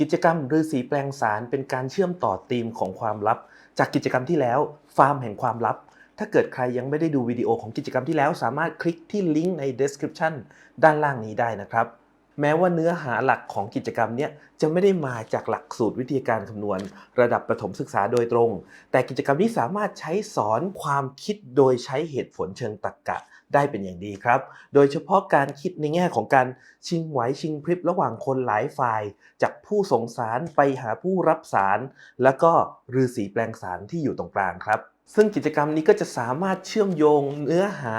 กิจกรรมฤาษีแปลงสารเป็นการเชื่อมต่อธีมของความลับ จากกิจกรรมที่แล้วฟาร์มแห่งความลับ ถ้าเกิดใครยังไม่ได้ดูวิดีโอของกิจกรรมที่แล้ว สามารถคลิกที่ลิงก์ใน description ด้านล่างนี้ได้นะครับ แม้ว่าเนื้อหาหลักของกิจกรรมเนี้ยจะไม่ได้มาจากหลักสูตรวิทยาการคำนวณ ระดับประถมศึกษาโดยตรง แต่กิจกรรมนี้สามารถใช้สอนความคิดโดยใช้เหตุผลเชิงตรรกะ ได้เป็นอย่างดีครับ โดยเฉพาะการคิดในแง่ของการชิงไหวชิงพริบระหว่างคนหลายฝ่าย จากผู้ส่งสารไปหาผู้รับสาร แล้วก็ฤาษีแปลงสารที่อยู่ตรงกลางครับซึ่งกิจกรรมนี้ก็จะสามารถเชื่อมโยงเนื้อหา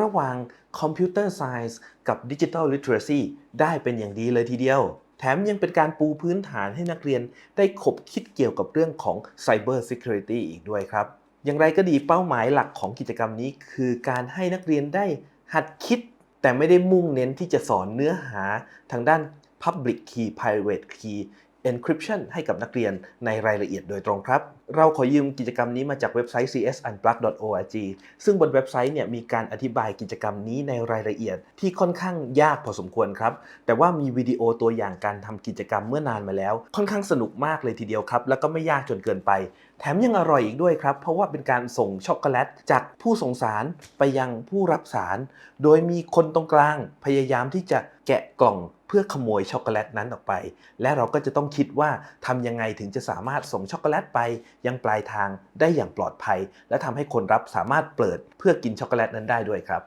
ระหว่างคอมพิวเตอร์ไซน์กับดิจิทัลลิเทอเรซีได้เป็นอย่างดีเลยทีเดียว แถมยังเป็นการปูพื้นฐานให้นักเรียนได้ขบคิดเกี่ยวกับเรื่องของ Cyber Security อีกด้วยครับ อย่างไรก็ดีเป้าหมายหลักของกิจกรรมนี้ คือการให้นักเรียนได้หัดคิด แต่ไม่ได้มุ่งเน้นที่จะสอนเนื้อหาทางด้าน Public Key Private Key encryption ให้กับนักเรียนในรายละเอียดโดยตรงครับ เราขอยืมกิจกรรมนี้มาจากเว็บไซต์ csunplug.org ซึ่งบนเว็บไซต์เนี่ยมีการอธิบายกิจกรรมนี้ในรายละเอียดที่ค่อนข้างยากพอสมควรครับ แต่ว่ามีวิดีโอตัวอย่างการทำกิจกรรมเมื่อนานมาแล้ว ค่อนข้างสนุกมากเลยทีเดียวครับ แล้วก็ไม่ยากจนเกินไป แถมยังอร่อยอีกด้วยครับ เพราะว่าเป็นการส่งช็อกโกแลตจากผู้ส่งสารไปยังผู้รับสาร โดยมีคนตรงกลางพยายามที่จะแกะกล่องเพื่อขโมยช็อกโกแลตนั้นออกไป และเราก็จะต้องคิดว่าทำยังไงถึงจะสามารถส่งช็อกโกแลตไปยังปลายทางได้อย่างปลอดภัย และทำให้คนรับสามารถเปิดเพื่อกินช็อกโกแลตนั้นได้ด้วยครับ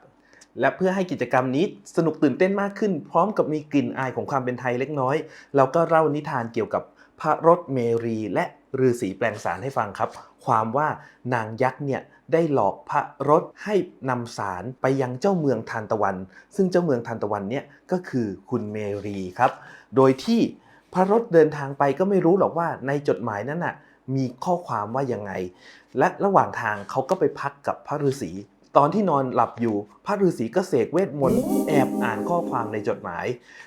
และเพื่อให้กิจกรรมนี้สนุกตื่นเต้นมากขึ้น พร้อมกับมีกลิ่นอายของความเป็นไทยเล็กน้อย เราก็เล่านิทานเกี่ยวกับ พระรถเมรีและฤาษีแปลงสารให้ฟังครับ ความว่านางยักษ์เนี่ยได้หลอกพระรถให้นำสารไปยังเจ้าเมืองทานตะวัน ซึ่งเจ้าเมืองทานตะวันเนี่ยก็คือคุณเมรีครับ โดยที่พระรถเดินทางไปก็ไม่รู้หรอกว่าในจดหมายนั้นน่ะมีข้อความว่ายังไง และระหว่างทางเขาก็ไปพักกับพระฤาษีตอนที่นอนหลับอยู่ พระฤาษีก็เสกเวทมนต์แอบอ่านข้อความในจดหมาย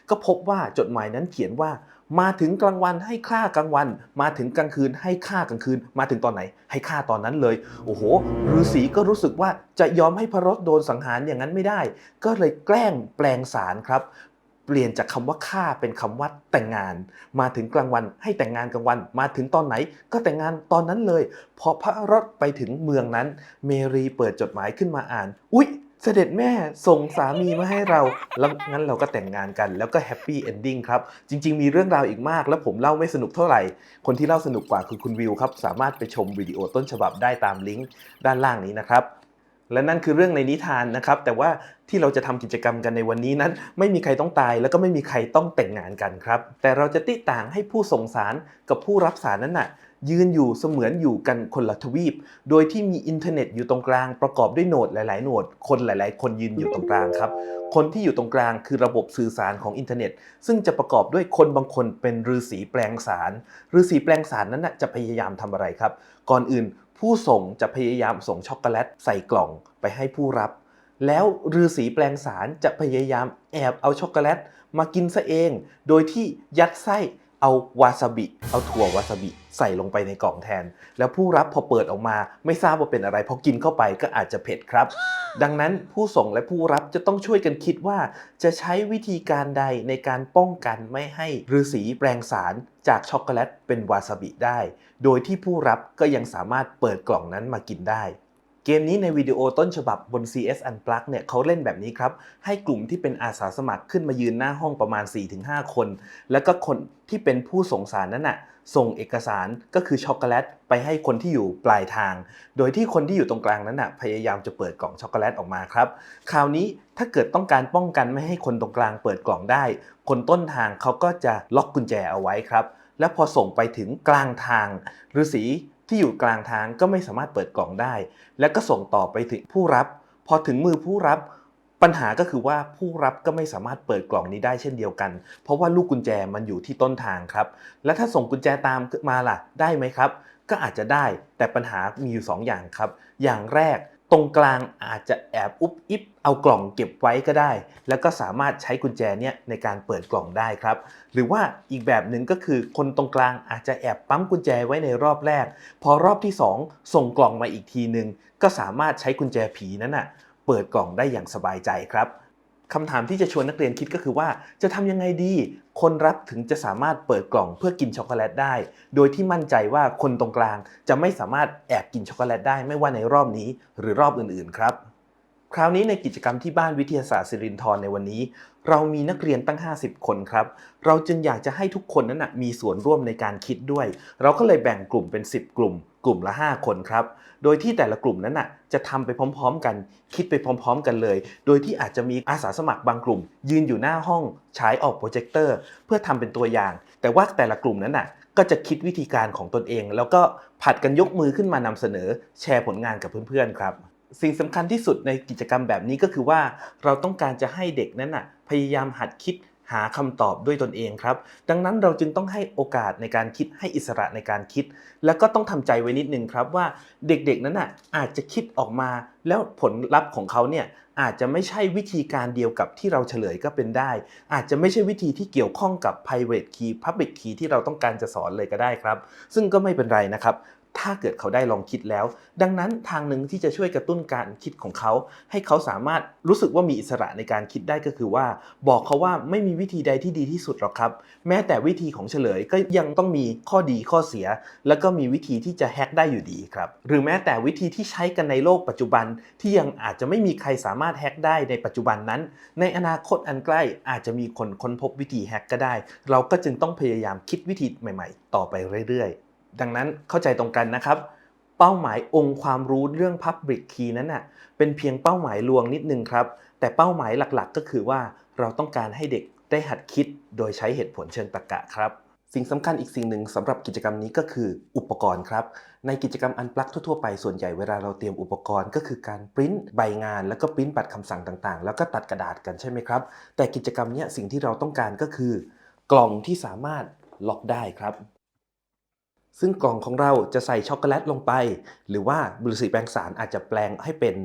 ก็พบว่าจดหมายนั้นเขียนว่า มาถึงกลางวันให้ฆ่ากลางวัน มาถึงกลางคืนให้ฆ่ากลางคืน มาถึงตอนไหน ให้ฆ่าตอนนั้นเลย โอ้โหฤาษีก็รู้สึกว่าจะยอมให้พระรถโดนสังหารอย่างนั้นไม่ได้ ก็เลยแกล้งแปลงสารครับ เปลี่ยนจากคำว่าฆ่าเป็นคำว่าแต่งงาน มาถึงกลางวันให้แต่งงานกลางวัน มาถึงตอนไหน ก็แต่งงานตอนนั้นเลย พอพระรถไปถึงเมืองนั้น เมรีเปิดจดหมายขึ้นมาอ่าน อุ๊ย เสด็จแม่ส่งสามีมาให้เรา แล้วงั้นเราก็แต่งงานกันแล้วก็แฮปปี้เอนดิ้งครับ จริง ๆ มีเรื่องราวอีกมาก แล้วผมเล่าไม่สนุกเท่าไหร่ คนที่เล่าสนุกกว่าคือคุณวิวครับ สามารถไปชมวิดีโอต้นฉบับได้ตามลิงก์ด้านล่างนี้นะครับ และนั่นคือเรื่องในนิทานนะครับ แต่ว่าที่เราจะทำกิจกรรมกันในวันนี้นั้น ไม่มีใครต้องตายแล้วก็ไม่มีใครต้องแต่งงานกันครับ แต่เราจะติต่างให้ผู้ส่งสารกับผู้รับสารนั้นน่ะ ยืนอยู่เสมือนอยู่กันคนละทวีป โดยที่มีอินเทอร์เน็ตอยู่ตรงกลางประกอบด้วยโหนดหลาย ๆ โหนด คนหลาย ๆ คนยืนอยู่ตรงกลางครับ คนที่อยู่ตรงกลางคือระบบสื่อสารของอินเทอร์เน็ต ซึ่งจะประกอบด้วยคนบางคนเป็นฤาษีแปลงสารฤาษีแปลงสารนั้นนะจะพยายามทำอะไรครับ ก่อนอื่นผู้ส่งจะพยายามส่งช็อกโกแลตใส่กล่องไปให้ผู้รับ แล้วฤาษีแปลงสารจะพยายามแอบเอาช็อกโกแลตมากินซะเอง โดยที่ยัดไส้ เอาวาซาบิ เอาถั่ววาซาบิใส่ลงไปในกล่องแทน แล้วผู้รับพอเปิดออกมาไม่ทราบว่าเป็นอะไรพอกินเข้าไปก็อาจจะเผ็ดครับ ดังนั้นผู้ส่งและผู้รับจะต้องช่วยกันคิดว่า จะใช้วิธีการใดในการป้องกันไม่ให้ฤาษีแปลงสารจากช็อกโกแลตเป็นวาซาบิได้ โดยที่ผู้รับก็ยังสามารถเปิดกล่องนั้นมากินได้ เกมนี้ในวิดีโอต้นฉบับบน CS Unplug เนี่ยเขาเล่นแบบนี้ครับ ให้กลุ่มที่เป็นอาสาสมัครขึ้นมายืนหน้าห้องประมาณ 4-5 คน แล้วก็คนที่เป็นผู้ส่งสารนั้นน่ะส่งเอกสารก็คือช็อกโกแลตไปให้คนที่อยู่ปลายทาง โดยที่คนที่อยู่ตรงกลางนั้นน่ะพยายามจะเปิดกล่องช็อกโกแลตออกมาครับ คราวนี้ถ้าเกิดต้องการป้องกันไม่ให้คนตรงกลางเปิดกล่องได้ คนต้นทางเขาก็จะล็อกกุญแจเอาไว้ครับ และพอส่งไปถึงกลางทางฤาษี ที่อยู่กลางทางก็ไม่สามารถเปิดกล่องได้ และก็ส่งต่อไปถึงผู้รับ พอถึงมือผู้รับปัญหาก็คือว่าผู้รับก็ไม่สามารถเปิดกล่องนี้ได้เช่นเดียวกัน เพราะว่าลูกกุญแจมันอยู่ที่ต้นทางครับ และถ้าส่งกุญแจตามมาล่ะ ได้ไหมครับ ก็อาจจะได้แต่ปัญหามีอยู่2อย่างครับ อย่างแรก ตรงกลางอาจจะแอบอุบอิบเอากล่องเก็บไว้ก็ได้ แล้วก็สามารถใช้กุญแจเนี่ยในการเปิดกล่องได้ครับ หรือว่าอีกแบบหนึ่งก็คือคนตรงกลางอาจจะแอบปั๊มกุญแจไว้ในรอบแรก พอรอบที่ 2 ส่งกล่องมาอีกทีหนึ่งก็สามารถใช้กุญแจผีนั้นน่ะเปิดกล่องได้อย่างสบายใจครับ คำถามที่จะชวนนักเรียนคิดก็คือว่า จะทำยังไงดี คนรับถึงจะสามารถเปิดกล่องเพื่อกินช็อกโกแลตได้ โดยที่มั่นใจว่าคนตรงกลางจะไม่สามารถแอบกินช็อกโกแลตได้ไม่ว่าในรอบนี้หรือรอบอื่นๆครับ คราวนี้ในกิจกรรมที่บ้านวิทยาศาสตร์สิรินทรในวันนี้ เรามีนักเรียนตั้ง 50 คนครับ เราจึงอยากจะให้ทุกคนนั้นนะมีส่วนร่วมในการคิดด้วย เราก็เลยแบ่งกลุ่มเป็น 10 กลุ่ม กลุ่มละ 5 คนครับ โดยที่แต่ละกลุ่มนั้นน่ะจะทำไปพร้อม ๆ กัน คิดไปพร้อม ๆ กันเลย โดยที่อาจจะมีอาสาสมัครบางกลุ่ม ยืนอยู่หน้าห้องฉายออกโปรเจคเตอร์เพื่อทำเป็นตัวอย่าง แต่ว่าแต่ละกลุ่มนั้นน่ะก็จะคิดวิธีการของตนเอง แล้วก็ผัดกันยกมือขึ้นมานำเสนอ แชร์ผลงานกับเพื่อนๆครับ สิ่งสำคัญที่สุดในกิจกรรมแบบนี้ก็คือว่าเราต้องการจะให้เด็กนั้นน่ะพยายามหัดคิดหาคำตอบด้วยตนเองครับ ดังนั้นเราจึงต้องให้โอกาสในการคิดให้อิสระในการคิด แล้วก็ต้องทำใจไว้นิดนึงครับว่าเด็กๆนั้นน่ะอาจจะคิดออกมาแล้วผลลัพธ์ของเขาเนี่ยอาจจะไม่ใช่วิธีการเดียวกับที่เราเฉลยก็เป็นได้ อาจจะไม่ใช่วิธีที่เกี่ยวข้องกับ private key public key ที่เราต้องการจะสอนเลยก็ได้ครับ ซึ่งก็ไม่เป็นไรนะครับ ถ้าเกิดเขาได้ลองคิดแล้ว ดังนั้นทางหนึ่งที่จะช่วยกระตุ้นการคิดของเขา ให้เขาสามารถรู้สึกว่ามีอิสระในการคิดได้ก็คือว่า บอกเขาว่าไม่มีวิธีใดที่ดีที่สุดหรอกครับ แม้แต่วิธีของเฉลยก็ยังต้องมีข้อดีข้อเสีย แล้วก็มีวิธีที่จะแฮกได้อยู่ดีครับหรือแม้แต่วิธีที่ใช้กันในโลกปัจจุบัน ที่ยังอาจจะไม่มีใครสามารถแฮกได้ในปัจจุบันนั้น ในอนาคตอันใกล้อาจจะมีคนค้นพบวิธีแฮกก็ได้ เราก็จึงต้องพยายามคิดวิธีใหม่ ๆ ต่อไปเรื่อยๆ ดังนั้นเข้าใจตรงกันนะครับ เป้าหมายองค์ความรู้เรื่อง Public Key นั้นน่ะเป็นเพียงเป้าหมายลวงนิดนึงครับ แต่เป้าหมายหลักๆ ก็คือว่าเราต้องการให้เด็กได้หัดคิดโดยใช้เหตุผลเชิงตรรกะครับ สิ่งสำคัญอีกสิ่งหนึ่งสำหรับกิจกรรมนี้ก็คืออุปกรณ์ครับ ในกิจกรรมอันปลักทั่วๆไปส่วนใหญ่เวลาเราเตรียมอุปกรณ์ก็คือการปริ้นใบงาน แล้วก็ปริ้นบัตรคำสั่งต่างๆ แล้วก็ตัดกระดาษกันใช่ไหมครับ แต่กิจกรรมนี้สิ่งที่เราต้องการก็คือ กล่องที่สามารถล็อกได้ครับ ซึ่งกล่องของเราจะใส่ช็อกโกแลตลงไป หรือว่าบุหรี่สีแปลงสารอาจจะแปลงให้เป็น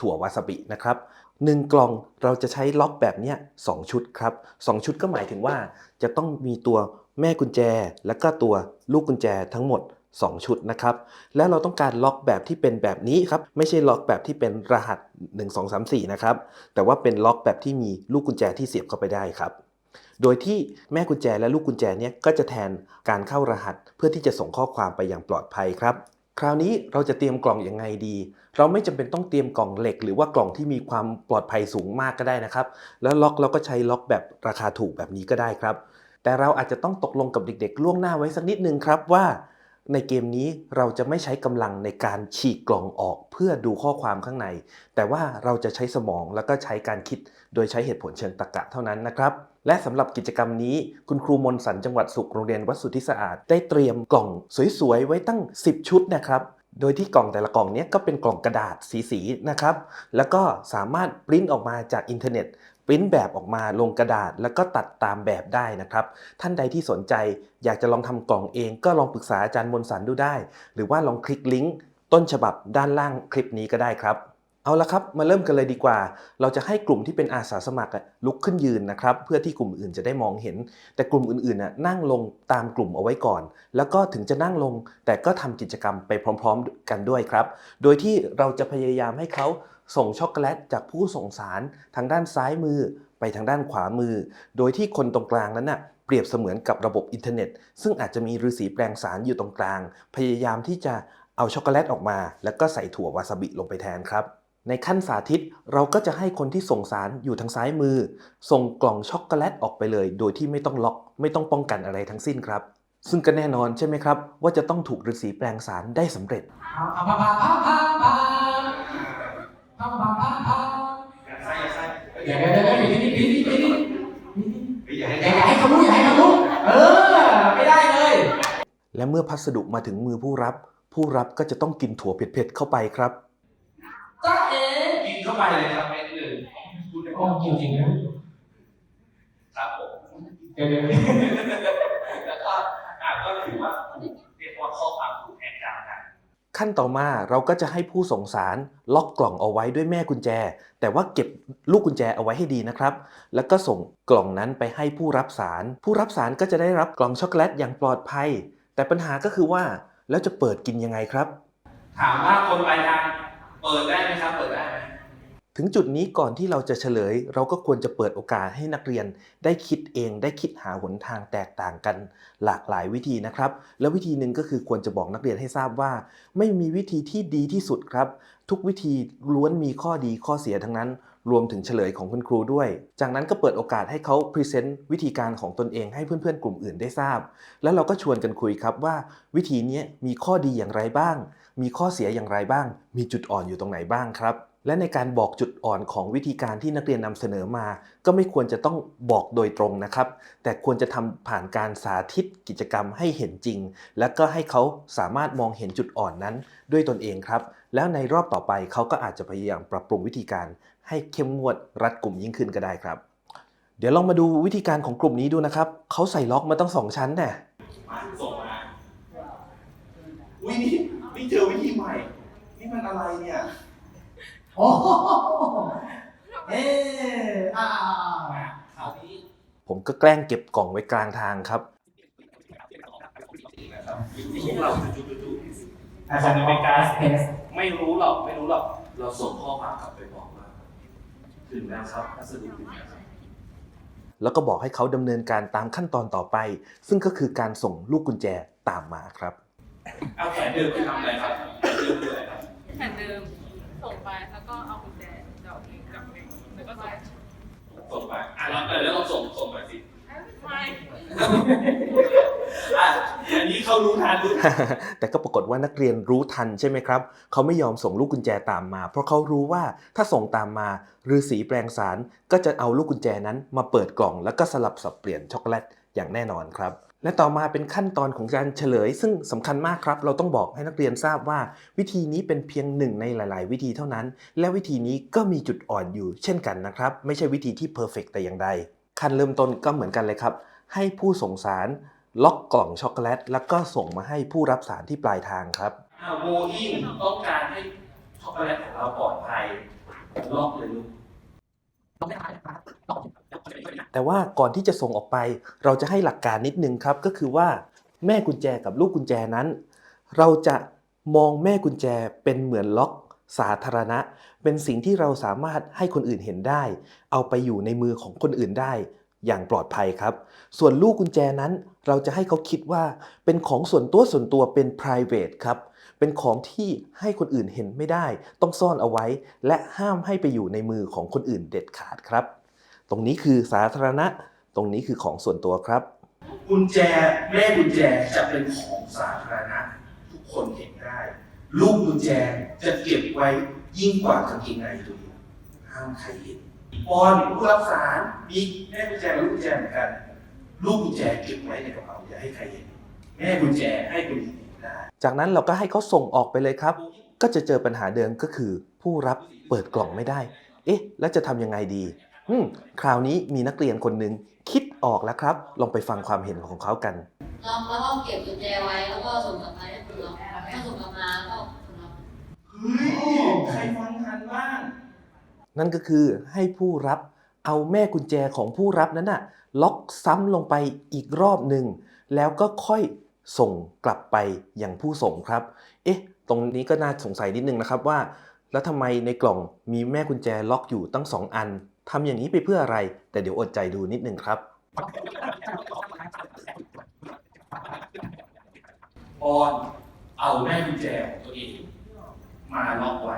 ถั่ววาซาบินะครับหนึ่งกล่องเราจะใช้ล็อกแบบนี้สองชุดครับสองชุดก็หมายถึงว่า จะต้องมีตัวแม่กุญแจ และก็ตัวลูกกุญแจทั้งหมด 2 ชุดนะครับ แล้วเราต้องการล็อกแบบที่เป็นแบบนี้ครับ ไม่ใช่ล็อกแบบที่เป็นรหัส 1 2 3 4 นะครับ แต่ว่าเป็นล็อกแบบที่มีลูกกุญแจที่เสียบเข้าไปได้ครับ โดยที่แม่กุญแจและลูกกุญแจเนี้ยก็จะแทนการเข้ารหัส เพื่อที่จะส่งข้อความไปอย่างปลอดภัยครับ คราวนี้เราจะเตรียมกล่องยังไงดี เราไม่จำเป็นต้องเตรียมกล่องเหล็ก หรือว่ากล่องที่มีความปลอดภัยสูงมากก็ได้นะครับ แล้วล็อกเราก็ใช้ล็อกแบบราคาถูกแบบนี้ก็ได้ครับ แต่เราอาจจะต้องตกลงกับเด็กๆ ล่วงหน้าไว้สักนิดนึงครับว่า ในเกมนี้เราจะไม่ใช้กำลังในการฉีกกล่องออกเพื่อดูข้อความข้างใน แต่ว่าเราจะใช้สมองแล้วก็ใช้การคิด โดยใช้เหตุผลเชิงตรรกะเท่านั้นนะครับและสำหรับกิจกรรมนี้ คุณครูมนสันจังหวัดสุขโรงเรียนวัดสุทธิสะอาด ได้เตรียมกล่องสวยๆ ไว้ตั้ง 10 ชุดนะครับโดยที่กล่องแต่ละกล่องนี้ก็เป็นกล่องกระดาษสีๆนะครับ แล้วก็สามารถปริ้นออกมาจากอินเทอร์เน็ต ริ้นแบบออกมาลงกระดาษแล้วก็ตัดตามแบบได้นะครับ ท่านใดที่สนใจอยากจะลองทำกล่องเองก็ลองปรึกษาอาจารย์มนสันดูได้ หรือว่าลองคลิกลิงก์ต้นฉบับด้านล่างคลิปนี้ก็ได้ครับ เอาละครับ มาเริ่มกันเลยดีกว่า เราจะให้กลุ่มที่เป็นอาสาสมัครลุกขึ้นยืนนะครับ เพื่อที่กลุ่มอื่นจะได้มองเห็น แต่กลุ่มอื่นๆน่ะนั่งลงตามกลุ่มเอาไว้ก่อน แล้วก็ถึงจะนั่งลง แต่ก็ทำกิจกรรมไปพร้อม ๆ กันด้วยครับ โดยที่เราจะพยายามให้เขาส่งช็อกโกแลตจากผู้ส่งสารทางด้านซ้ายมือไปทางด้านขวามือ โดยที่คนตรงกลางนั้นน่ะเปรียบเสมือนกับระบบอินเทอร์เน็ต ซึ่งอาจจะมีฤาษีแปลงสารอยู่ตรงกลาง พยายามที่จะเอาช็อกโกแลตออกมา แล้วก็ใส่ถั่ววาซาบิลงไปแทนครับ ในขั้นสาธิตเราก็จะให้คนที่ส่งสารอยู่ทางซ้ายมือ ส่งกล่องช็อกโกแลตออกไปเลย โดยที่ไม่ต้องล็อก ไม่ต้องป้องกันอะไรทั้งสิ้นครับ ซึ่งก็แน่นอนใช่ไหมครับ ว่าจะต้องถูกฤาษีแปลงสารได้สำเร็จและเมื่อพัสดุมาถึงมือผู้รับ ผู้รับก็จะต้องกินถั่วเผ็ดๆเข้าไปครับ จ้าเอ๋กินเข้าไปเลยครับเม็ดหนึ่งพูดได้โอ้จริงจริงนะครับผมเดี๋ยวเดี๋ยวแล้วก็อะก็ถือว่าเรียกว่าข้อความถูกแทนการกันขั้นต่อมาเราก็จะให้ผู้ส่งสารล็อกกล่องเอาไว้ด้วยแม่กุญแจ แต่ว่าเก็บลูกกุญแจเอาไว้ให้ดีนะครับ แล้วก็ส่งกล่องนั้นไปให้ผู้รับสาร ผู้รับสารก็จะได้รับกล่องช็อกโกแลตอย่างปลอดภัย แต่ปัญหาก็คือว่าแล้วจะเปิดกินยังไงครับ ถามว่าคนปลายทาง เปิดได้ไหมครับ เปิดได้ไหมถึงจุดนี้ก่อนที่เราจะเฉลย เราก็ควรจะเปิดโอกาสให้นักเรียนได้คิดเองได้คิดหาหนทางแตกต่างกันหลากหลายวิธีนะครับ และวิธีหนึ่งก็คือควรจะบอกนักเรียนให้ทราบว่า ไม่มีวิธีที่ดีที่สุดครับ ทุกวิธีล้วนมีข้อดีข้อเสียทั้งนั้น รวมถึงเฉลยของคุณครูด้วย จากนั้นก็เปิดโอกาสให้เขาพรีเซนต์วิธีการของตนเองให้เพื่อนๆ กลุ่มอื่นได้ทราบ แล้วเราก็ชวนกันคุยครับว่า วิธีนี้มีข้อดีอย่างไรบ้าง มีข้อเสียอย่างไรบ้าง มีจุดอ่อนอยู่ตรงไหนบ้างครับ และในการบอกจุดอ่อนของวิธีการที่นักเรียนนำเสนอมา ก็ไม่ควรจะต้องบอกโดยตรงนะครับ แต่ควรจะทำผ่านการสาธิตกิจกรรมให้เห็นจริง และก็ให้เขาสามารถมองเห็นจุดอ่อนนั้นด้วยตนเองครับ แล้วในรอบต่อไปเขาก็อาจจะพยายามปรับปรุงวิธีการ ให้เข้มงวดรัดกลุ่มยิ่งขึ้นก็ได้ครับ เดี๋ยวลองมาดูวิธีการของกลุ่มนี้ดูนะครับเขาใส่ล็อกมาตั้งสองชั้นแน่มาส่งมาอุ้ยนี่ นี่เจอวิธีใหม่ นี่มันอะไรเนี่ย โอ้โหเอ๊ะอ่าคราวนี้ผมก็แกล้งเก็บกล่องไว้กลางทางครับนะครับพวกเราจุดจุดอาจารย์เป็นการเทสไม่รู้หรอกไม่รู้หรอก เราส่งข้อความกลับไปบอกว่าถึงแล้วครับพัสดุถึงแล้วครับแล้วก็บอกให้เขาดำเนินการตามขั้นตอนต่อไป ซึ่งก็คือการส่งลูกกุญแจตามมาครับ เอาแผนเดิมไปทำอะไรครับแผนเดิมคืออะไรครับแผ่นเดิมส่งไปแล้วก็เอากุญแจเดอกเองกลับเองแล้วก็ส่งส่งไปอะแล้วเออแล้วเราส่งส่งไปสิไม่อะอันนี้เขารู้ทันรู้แต่ก็ปรากฏว่านักเรียนรู้ทันใช่ไหมครับ เขาไม่ยอมส่งลูกกุญแจตามมา เพราะเขารู้ว่าถ้าส่งตามมาฤาษีแปลงสารก็จะเอาลูกกุญแจนั้นมาเปิดกล่อง แล้วก็สลับสับเปลี่ยนช็อกโกแลตอย่างแน่นอนครับ และต่อมาเป็นขั้นตอนของการเฉลย ซึ่งสำคัญมากครับ เราต้องบอกให้นักเรียนทราบว่า วิธีนี้เป็นเพียงหนึ่งในหลาย ๆ วิธีเท่านั้น และวิธีนี้ก็มีจุดอ่อนอยู่ เช่นกันนะครับ ไม่ใช่วิธีที่เพอร์เฟกแต่อย่างใด ขั้นเริ่มต้นก็เหมือนกันเลยครับ ให้ผู้ส่งสารล็อกกล่องช็อกโกแลต แล้วก็ส่งมาให้ผู้รับสารที่ปลายทางครับอาโบอิงต้องการให้ช็อกโกแลตของเราปลอดภัยล็อกเลยลูก แต่ว่าก่อนที่จะส่งออกไป เราจะให้หลักการนิดนึงครับ ก็คือว่าแม่กุญแจกับลูกกุญแจนั้น เราจะมองแม่กุญแจเป็นเหมือนล็อกสาธารณะ เป็นสิ่งที่เราสามารถให้คนอื่นเห็นได้ เอาไปอยู่ในมือของคนอื่นได้อย่างปลอดภัยครับ ส่วนลูกกุญแจนั้น เราจะให้เขาคิดว่าเป็นของส่วนตัวส่วนตัวเป็น private ครับ เป็นของที่ให้คนอื่นเห็นไม่ได้ ต้องซ่อนเอาไว้ และห้ามให้ไปอยู่ในมือของคนอื่นเด็ดขาดครับ ตรงนี้คือสาธารณะ ตรงนี้คือของส่วนตัวครับ กุญแจแม่กุญแจจะเป็นของสาธารณะ ทุกคนเห็นได้ ลูกกุญแจจะเก็บไว้ยิ่งกว่ากางเกงในตัวเองห้ามใครเห็นปอนผู้รับสารมีแม่กุญแจลูกกุญแจเหมือนกัน ลูกกุญแจเก็บไว้ในกระเป๋าอย่าให้ใครเห็น แม่กุญแจให้คนอื่นเห็น จากนั้นเราก็ให้เขาส่งออกไปเลยครับ ก็จะเจอปัญหาเดิมก็คือ ผู้รับเปิดกล่องไม่ได้ เอ๊ะ แล้วจะทำยังไงดีอืมคราวนี้มีนักเรียนคนหนึ่งคิดออกแล้วครับ ลองไปฟังความเห็นของเขากันล็อกแล้วก็เก็บกุญแจไว้แล้วก็ส่งกลับไปให้คุณล็อกถ้าส่งกลับมาก็คุณล็อกเฮ้ยใครฟังทันบ้างนั่นก็คือให้ผู้รับเอาแม่กุญแจของผู้รับนั้นน่ะล็อกซ้ำลงไปอีกรอบหนึ่ง แล้วก็ค่อย ส่งกลับไปยังผู้ส่งครับ เอ๊ะ ตรงนี้ก็น่าสงสัยนิดนึงนะครับว่า แล้วทำไมในกล่องมีแม่กุญแจล็อกอยู่ตั้งสองอันทำอย่างนี้ไปเพื่ออะไร แต่เดี๋ยวอดใจดูนิดนึงครับปอนเอาแม่กุญแจของตัวเอง มาล็อกไว้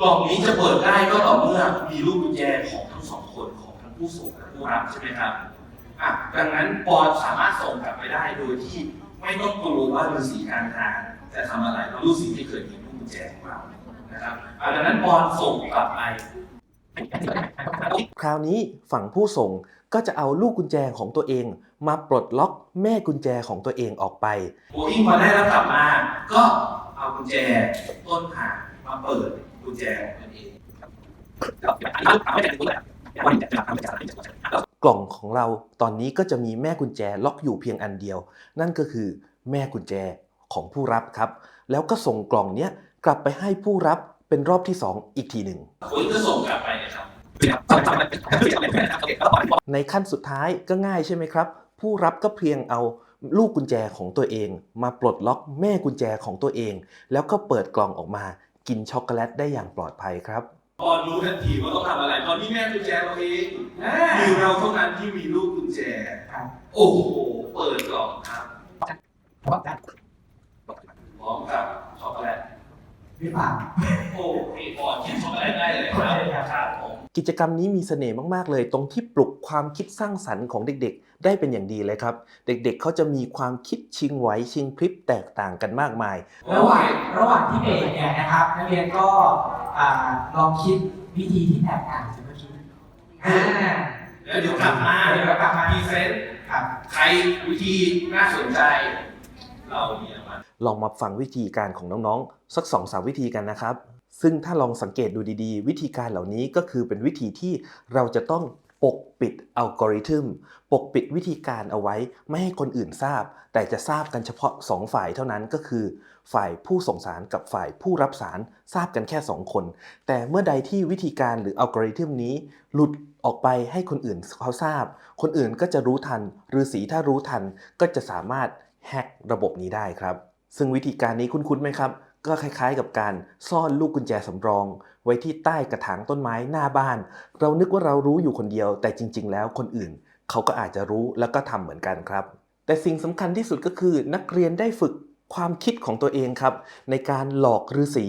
กล่องนี้จะเปิดได้ก็ต่อเมื่อมีลูกกุญแจของ ผู้ส่งและผู้รับใช่ไหมครับอะดังนั้นปอนสามารถส่งกลับไปได้โดยที่ไม่ต้องกลัวว่าฤาษีการทางจะทำอะไรเพราะฤาษีไม่เคยเห็นลูกกุญแจของเรานะครับอะดังนั้นปอนส่งกลับไปคราวนี้ฝั่งผู้ส่งก็จะเอาลูกกุญแจของตัวเอง มาปลดล็อกแม่กุญแจของตัวเองออกไปโบอิงพอได้แล้วกลับมา ก็เอากุญแจต้นทางมาเปิดกุญแจของตัวเอง กล่องของเราตอนนี้ก็จะมีแม่กุญแจล็อกอยู่เพียงอันเดียว นั่นก็คือแม่กุญแจของผู้รับครับ แล้วก็ส่งกล่องเนี้ยกลับไปให้ผู้รับเป็นรอบที่ 2 อีกทีหนึ่งโบอิงก็ส่งกลับไปนะครับในขั้นสุดท้ายก็ง่ายใช่ไหมครับ ผู้รับก็เพียงเอาลูกกุญแจของตัวเอง มาปลดล็อกแม่กุญแจของตัวเอง แล้วก็เปิดกล่องออกมากินช็อกโกแลตได้อย่างปลอดภัยครับ ปอนรู้ทันทีว่าต้องทำอะไรตอนนี้แม่กุญแจเราเองอ่ามีเราเท่านั้นที่มีลูกกุญแจ ครับ โอ้โห เปิดกล่องครับว่าจัดพร้อมกับช็อกโกแลตพี่ป่าโอ้พี่ปอนกินช็อกโกแลตได้เลยครับ ได้ครับครับผมกิจกรรมนี้มีเสน่ห์มากๆเลย ตรงที่ปลุกความคิดสร้างสรรค์ของเด็กๆ ได้เป็นอย่างดีเลยครับ เด็กๆเขาจะมีความคิดชิงไหวชิงพริบแตกต่างกันมากมาย ระหว่างระหว่างที่เบรกเนี่ยนะครับนักเรียนก็อ่าลองคิดวิธีที่แตกต่างจากเมื่อกี้อ่าแล้วเดี๋ยวกลับมาเดี๋ยวกลับมาพรีเซนต์ครับใครวิธีน่าสนใจ เราเนี่ยมาลองมาฟังวิธีการของน้องๆ สักสองสามวิธีกันนะครับ ซึ่งถ้าลองสังเกตดูดีๆ วิธีการเหล่านี้ก็คือเป็นวิธีที่เราจะต้องปกปิดอัลกอริทึม ปกปิดวิธีการเอาไว้ไม่ให้คนอื่นทราบ แต่จะทราบกันเฉพาะ 2 ฝ่ายเท่านั้นก็คือ ฝ่ายผู้ส่งสารกับฝ่ายผู้รับสารทราบกันแค่ 2 คน แต่เมื่อใดที่วิธีการหรืออัลกอริทึมนี้ หลุดออกไปให้คนอื่นเขาทราบ คนอื่นก็จะรู้ทันหรือสีถ้ารู้ทันก็จะสามารถแฮกระบบนี้ได้ครับ ซึ่งวิธีการนี้คุ้นๆไหมครับ ก็คล้ายๆ กับการซ่อนลูกกุญแจสำรอง ไว้ที่ใต้กระถางต้นไม้หน้าบ้าน เรานึกว่าเรารู้อยู่คนเดียว แต่จริง ๆ แล้วคนอื่น เขาก็อาจจะรู้แล้วก็ทำเหมือนกันครับ แต่สิ่งสำคัญที่สุดก็คือ นักเรียนได้ฝึกความคิดของตัวเองครับ ในการหลอกฤาษี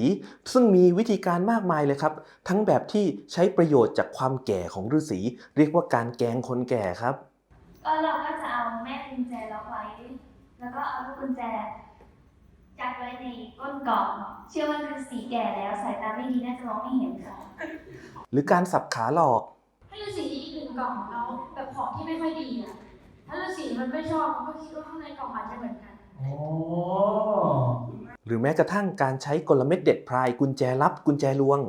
ซึ่งมีวิธีการมากมายเลยครับ ทั้งแบบที่ใช้ประโยชน์จากความแก่ของฤาษีเรียกว่าการแกงคนแก่ครับ ก็เราก็จะเอาแม่กุญแจล็อกไว้ แล้วก็เอาลูกกุญแจ จัดไว้ในก้นกล่องเชื่อว่าคือสีแก่แล้วสายตาไม่ดีน่าจะมองไม่เห็นค่ะหรือการสับขาหลอก ให้ฤาษีอีกหนึ่งกล่องแล้วแบบของที่ไม่ค่อยดีอะถ้าฤาษีมันไม่ชอบมันก็คิดว่าข้างในกล่องอาจจะเหมือนกันโอ้หรือแม้กระทั่งการใช้กลเม็ดเด็ดพรายกุญแจลับกุญแจลวง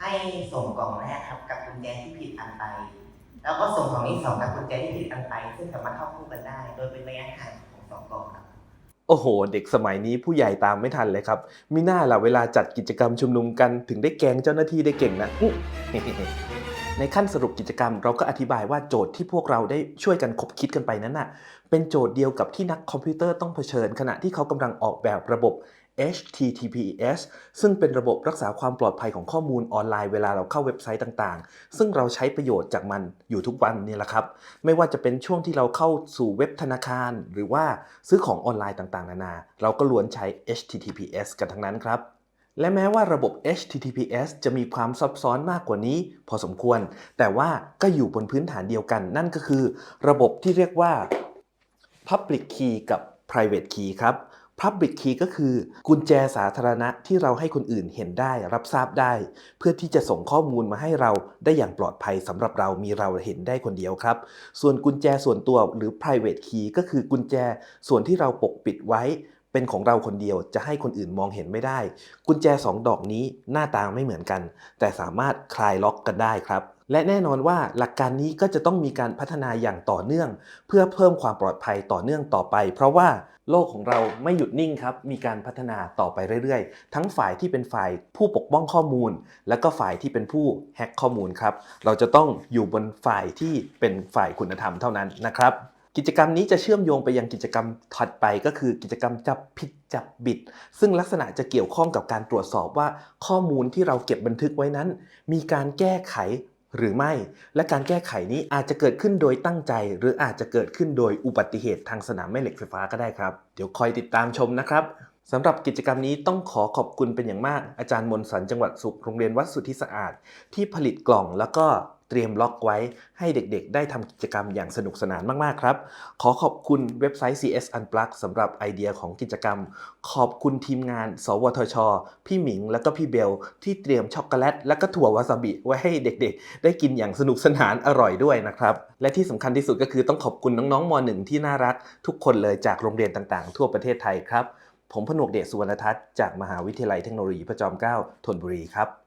ให้ส่งกล่องแรกครับกับกุญแจที่ผิดอันไป แล้วก็ส่งกล่องที่สองกับกุญแจที่ผิดอันไป ซึ่งสามารถเข้าคู่กันได้ โดยเป็นระยะห่างของสองกล่องครับ โอ้โห เด็กสมัยนี้ผู้ใหญ่ตามไม่ทันเลยครับมิน่าล่ะเวลาจัดกิจกรรมชุมนุมกันถึงได้แกงเจ้าหน้าที่ได้เก่งนะในขั้นสรุปกิจกรรมเราก็อธิบายว่าโจทย์ที่พวกเราได้ช่วยกันคบคิดกันไปนั้นน่ะเป็นโจทย์เดียวกับที่นักคอมพิวเตอร์ต้องเผชิญ ขณะที่เขากำลังออกแบบระบบ HTTPS ซึ่งเป็นระบบรักษาความปลอดภัยของข้อมูลออนไลน์เวลาเราเข้าเว็บไซต์ต่างๆ ซึ่งเราใช้ประโยชน์จากมันอยู่ทุกวันนี่แหละครับ ไม่ว่าจะเป็นช่วงที่เราเข้าสู่เว็บธนาคาร หรือว่าซื้อของออนไลน์ต่างๆ นานา เราก็ล้วนใช้ HTTPS กันทั้งนั้นครับและแม้ว่าระบบ HTTPS จะมีความซับซ้อนมากกว่านี้ พอสมควร แต่ว่าก็อยู่บนพื้นฐานเดียวกัน นั่นก็คือ ระบบที่เรียกว่า Public Key กับ Private Key ครับ Public Key ก็คือกุญแจสาธารณะที่เราให้คนอื่นเห็นได้รับทราบได้ เพื่อที่จะส่งข้อมูลมาให้เราได้อย่างปลอดภัยสำหรับเรามีเราเห็นได้คนเดียวครับ ส่วนกุญแจส่วนตัวหรือ private key ก็คือกุญแจส่วนที่เราปกปิดไว้เป็นของเราคนเดียวจะให้คนอื่นมองเห็นไม่ได้ กุญแจ 2 ดอกนี้หน้าตาไม่เหมือนกัน แต่สามารถคลายล็อกกันได้ครับ และแน่นอนว่าหลักการนี้ก็จะต้องมีการพัฒนาอย่างต่อเนื่อง เพื่อเพิ่มความปลอดภัยต่อเนื่องต่อไป เพราะว่าโลกของเราไม่หยุดนิ่งครับมีการพัฒนาต่อไปเรื่อยๆ ทั้งฝ่ายที่เป็นฝ่ายผู้ปกป้องข้อมูล และก็ฝ่ายที่เป็นผู้แฮ็กข้อมูลครับเราจะต้องอยู่บนฝ่ายที่เป็นฝ่ายคุณธรรมเท่านั้นนะครับกิจกรรมนี้จะเชื่อมโยงไปยังกิจกรรมถัดไปก็คือกิจกรรมจับผิดจับบิด ซึ่งลักษณะจะเกี่ยวข้องกับการตรวจสอบว่าข้อมูลที่เราเก็บบันทึกไว้นั้น มีการแก้ไข หรือไม่ และการแก้ไขนี้อาจจะเกิดขึ้นโดยตั้งใจ หรืออาจจะเกิดขึ้นโดยอุบัติเหตุทางสนามแม่เหล็กไฟฟ้าก็ได้ครับ เดี๋ยวคอยติดตามชมนะครับสำหรับกิจกรรมนี้ต้องขอขอบคุณเป็นอย่างมาก อาจารย์มนสันจังหวัดสุขโรงเรียนวัดสุทธิสะอาด ที่ผลิตกล่องแล้วก็ เตรียมล็อกไว้ให้เด็กๆ ได้ทำกิจกรรมอย่างสนุกสนานมากๆ ครับ ขอขอบคุณเว็บไซต์ CS Unplug สำหรับไอเดียของกิจกรรม ขอบคุณทีมงาน สวทช พี่หมิง และก็พี่เบล ที่เตรียมช็อกโกแลต และก็ถั่ววาซาบิไว้ให้เด็กๆ ได้กินอย่างสนุกสนานอร่อยด้วยนะครับ และที่สำคัญที่สุดก็คือต้องขอบคุณน้องๆม .1 ที่น่ารัก ทุกคนเลยจากโรงเรียนต่างๆ ทั่วประเทศไทยครับ ผมผนวกเดชสุวรรณทัศน์จากมหาวิทยาลัยเทคโนโลยีพระจอมเกล้าธนบุรีครับ